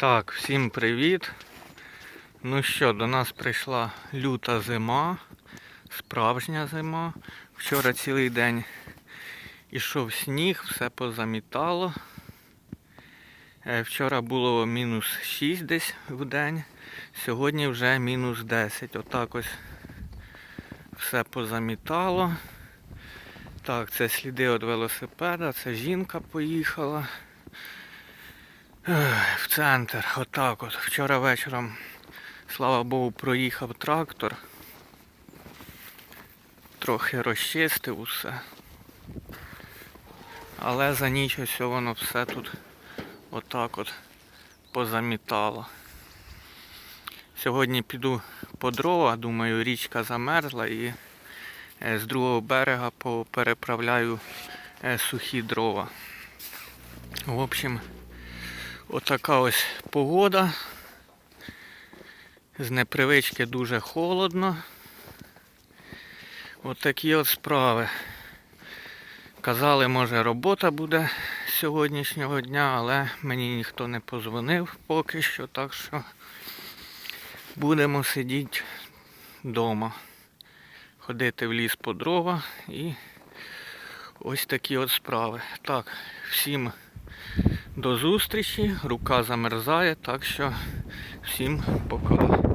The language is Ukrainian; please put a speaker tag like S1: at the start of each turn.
S1: Так, всім привіт. Ну що, до нас прийшла люта зима, справжня зима. Вчора цілий день ішов сніг, все позамітало. Е, Вчора було мінус 6 десь в день, сьогодні вже мінус 10. Отак ось все позамітало. Так, це сліди від велосипеда, це жінка поїхала. В центр, отак от. Вчора вечором, слава Богу, проїхав трактор. Трохи розчистив усе. Але за ніч ось воно все тут отак от позамітало. Сьогодні піду по дрова, думаю, річка замерзла і е, з другого берега переправляю сухі дрова. В общем, Отака ось погода. З непривички дуже холодно. Отакі от справи. Казали, може робота буде сьогоднішнього дня, але мені ніхто не позвонив поки що, так що будемо сидіти вдома. Ходити в ліс по дрова і ось такі от справи. Так, всім до зустрічі. Рука замерзає, так що всім пока.